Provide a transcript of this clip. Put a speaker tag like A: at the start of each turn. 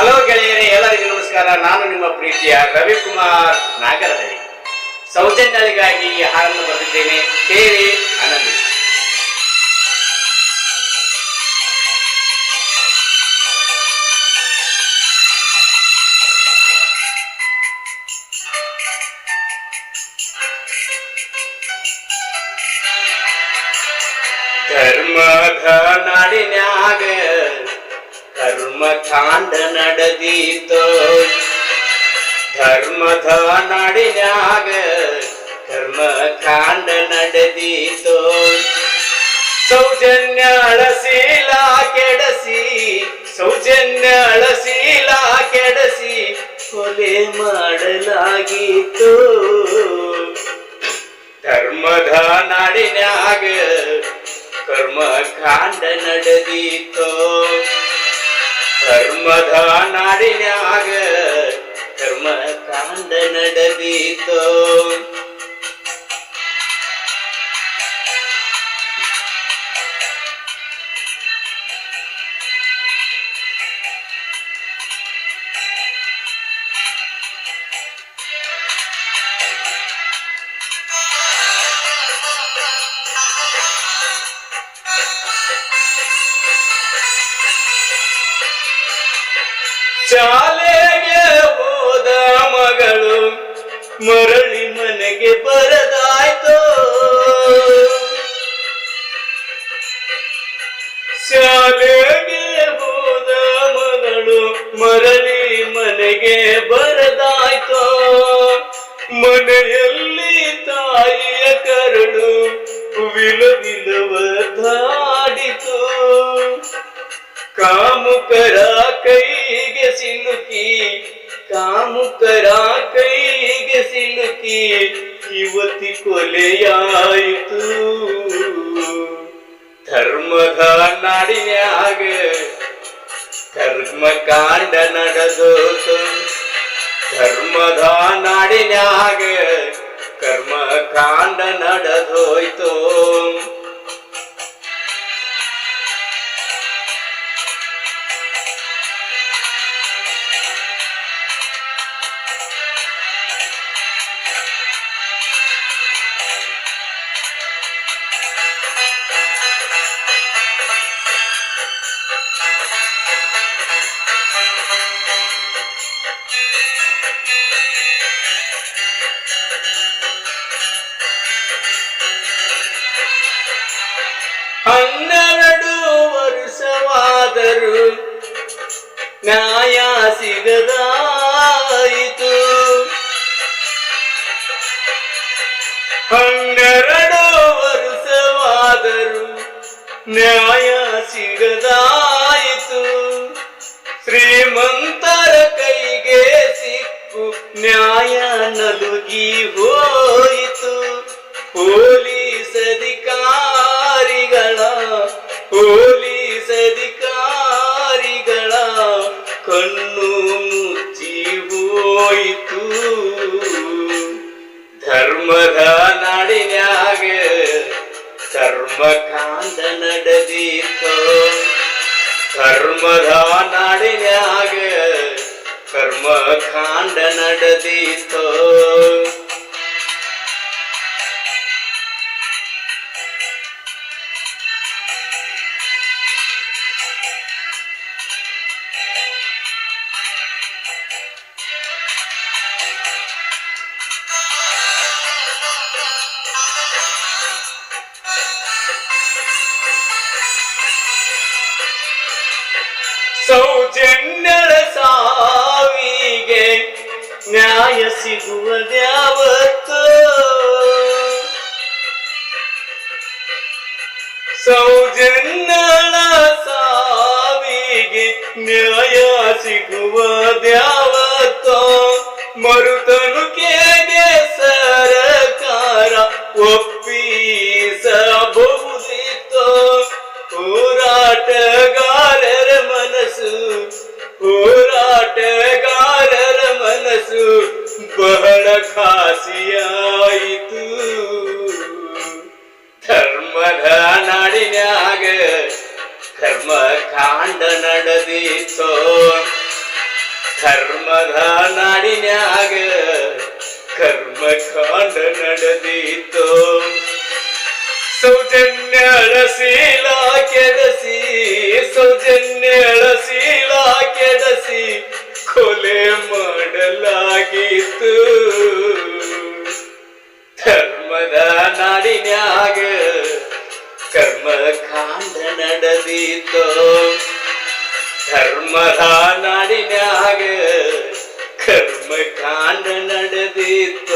A: Hello ಗೆಳೆಯರೇ, ಎಲ್ಲರಿಗೂ ನಮಸ್ಕಾರ. ನಾನು ನಿಮ್ಮ ಪ್ರೀತಿಯ ರವಿಕುಮಾರ್ ನಾಗರಹಳ್ಳಿ. ಸೌಜನ್ಯಗಾಗಿ ಈ ಹಾಡನ್ನು ಬರೆದಿದ್ದೇನೆ. ಕೇಳಿ, ಆನಂದಿಸಿ. ಧರ್ಮದ ನಾಡಿನ್ಯಾಗ ಕರ್ಮ ಕಾಂಡ ನಡೆದೀತೋ. ಧರ್ಮದ ನಾಡಿನಾಗ ಧರ್ಮ ಕಾಂಡ ನಡೆದೀತೋ. ಸೌಜನ್ಯ ಅಳಸೀಲ ಕೆಡಸಿ, ಸೌಜನ್ಯ ಅಳಸೀಲ ಕೆಡಸಿ ಕೊಲೆ ಮಾಡಲಾಗಿತ್ತು ಧರ್ಮದ ನಾಡಿನಾಗ ಕರ್ಮ ಕಾಂಡ ನಡೆದೀತೋ. ಧರ್ಮದ ನಾಡಿನ್ಯಾಗ ಕರ್ಮ ಕಾಂಡ ನಡೆದೀತೋ ಶಾಲೆಗೆ ಹೋದ ಮಗಳು ಮರಳಿ ಮನೆಗೆ ಬರದಾಯ್ತು. ಶಾಲೆಗೆ ಹೋದ ಮಗಳು ಮರಳಿ ಮನೆಗೆ ಬರದಾಯ್ತು. ಮನೆಯಲ್ಲಿ ತಾಯಿಯ ಕರಳು ವಿಲವಿಲವ ಧಾಡಿತು ಕಾಮುಕರ ಕೈಗೆ ಸಿಲುಕಿ, ಕಾಮುಕರ ಕೈಗೆ ಸಿಲುಕಿ, ಯುವತಿ ಕೊಲೆಯಾಯಿತು. ಧರ್ಮದ ನಾಡಿನ್ಯಾಗ ಕರ್ಮ ಕಾಂಡ ನಡೆದೋತು. ಧರ್ಮದ ನಾಡಿನ್ಯಾಗ ಕರ್ಮ ಕಾಂಡ ನಡೆದೋಯ್ತು. ನ್ಯಾಯ ಸಿಗದಾಯಿತು. ಹನ್ನೆರಡು ವರ್ಷವಾದರೂ ನ್ಯಾಯ ಸಿಗದಾಯಿತು. ಶ್ರೀಮಂತರ ಕೈಗೆ ಸಿಕ್ಕು ನ್ಯಾಯ ನಲುಗಿ ಹೋಯಿತು. ಹೋಯಿತು ಧರ್ಮದ ನಾಡಿನ್ಯಾಗ ಕರ್ಮಕಾಂಡ ನಡೆದೀತೋ ಧರ್ಮದ ನಾಡಿನ್ಯಾಗ ಕರ್ಮಕಾಂಡ ನಡೆದೀತೋ ಸೌಜನ್ಯಳ ಸಾವಿಗೆ ನ್ಯಾಯ ಸಿಗುವುದ್ಯಾವತ್ತು ಸೌಜನ್ಯಳ ಬಹಳ ಖಾಸಿಯಾಯಿತು. ಧರ್ಮದ ನಾಡಿನಾಗ ಧರ್ಮ ಕಾಂಡ ನಡೆದಿತ್ತು. ಧರ್ಮದ ನಾಡಿನಾಗ ಕರ್ಮ ಕಾಂಡ ನಡೆದಿತ್ತು. ಸೌಜನ್ಯ ಶೀಲಾ ಕೆದಸಿ ಸೌಜನ್ಯ ಶೀಲಾ ಕೆಡಸಿ ನಾಡಿನ್ಯಾಗ ಕರ್ಮ ಕಾಂಡ ನಡೆದೀತು ಧರ್ಮದ ನಾಡಿನ್ಯಾಗ ಕರ್ಮ ಕಾಂಡ ನಡೆದಿತ್ತು